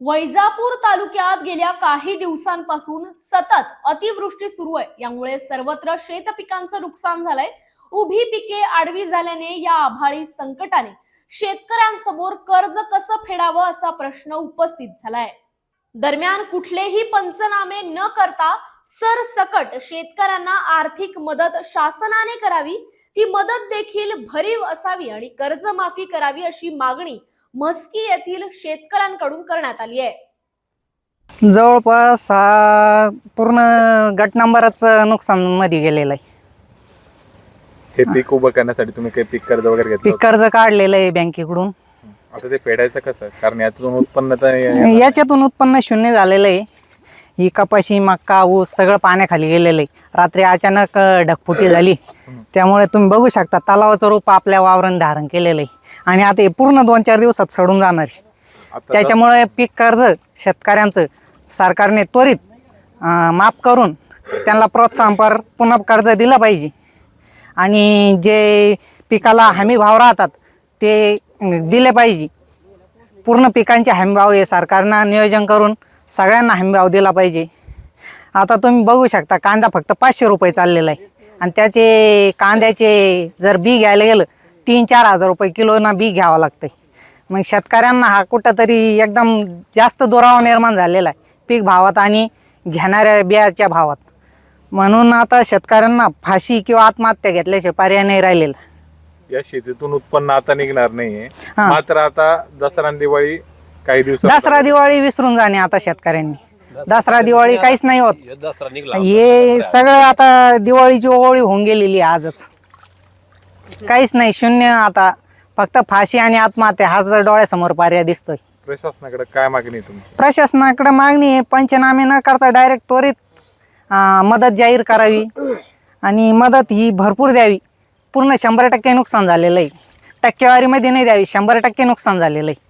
वैजापूर तालुक्यात गेल्या काही दिवसांपासून सतत अतिवृष्टी सुरू आहे. यामुळे सर्वत्र शेत पिकांचं नुकसान झालंय. उभी पिके आडवी झाल्याने या आभाळी संकटाने शेतकऱ्यांसमोर कर्ज कसं फेडावं असा प्रश्न उपस्थित झालाय. दरम्यान कुठलेही पंचनामे न करता सरसकट शेतकऱ्यांना आर्थिक मदत शासनाने करावी. ती मदत देखील भरीव असावी आणि कर्जमाफी करावी अशी मागणी म्हस्की येथील शेतकऱ्यांकडून करण्यात आली आहे. जवळपास हा पूर्ण गट नंबरच नुकसानमध्ये गेलेलं आहे. हे पीक उभं करण्यासाठी तुम्ही काही पीक कर्ज वगैरे घेतलं पीक होतं? कर्ज काढलेलं आहे बँकेकडून. आता ते फेडायचं कसं? कारण यातून उत्पन्न तर. याच्यातून उत्पन्न शून्य झालेलं आहे. ही कपाशी मक्का ऊस सगळं पाण्याखाली गेलेलं आहे. रात्री अचानक अं, ढगफुटी झाली. त्यामुळे तुम्ही बघू शकता तलावाचं रूप आपल्या वावरण धारण केलेलं आहे. आणि आता हे पूर्ण दोन चार दिवसात सडून जाणार आहे. आता त्याच्यामुळे पीक कर्ज शेतकऱ्यांचं सरकारने त्वरित अं, माफ करून त्यांना प्रोत्साहनपर पुन्हा कर्ज दिलं पाहिजे. आणि जे पिकाला हमी भाव राहतात ते अं, दिले पाहिजे. पूर्ण पिकांचे हमीभाव हे सरकारनं नियोजन करून सगळ्यांना हमीभाव दिला पाहिजे. आता तुम्ही बघू शकता कांदा फक्त पाचशे रुपये चाललेला आहे. आणि त्याचे कांद्याचे जर बी घ्यायला गेलं तीन चार हजार रुपये किलोना बी घ्यावं लागतंय. मग शेतकऱ्यांना हा कुठंतरी एकदम जास्त दुरावा निर्माण झालेला आहे. पीक भावात आणि घेणाऱ्या बियाच्या भावात. म्हणून आता शेतकऱ्यांना फाशी किंवा आत्महत्या घेतल्याशिवाय पर्याय नाही राहिलेला. या शेतीतून उत्पन्न आता निघणार नाहीये. हा. मात्र आता दसरा आणि दिवाळी काही दिवसात दसरा दिवाळी विसरून जाणे आता शेतकऱ्यांनी. दसरा दिवाळी काहीच नाही होत. हे दसरा निघला. हे सगळं आता दिवाळीची ओळी होऊन गेलेली आहे आजच. काहीच नाही शून्य आता. फक्त फाशी आणि आत्महत्या हाच डोळ्यासमोर पर्याय दिसतोय. प्रशासनाकडे काय मागणी आहे तुमची? प्रशासनाकडे मागणी आहे पंचनामे न करता डायरेक्ट त्वरित अं, मदत जाहीर करावी आणि मदत ही भरपूर द्यावी. पूर्ण शंभर टक्के नुकसान झालेलं आहे. टक्केवारीमध्ये नाही द्यावी शंभर टक्के नुकसान झालेलं आहे.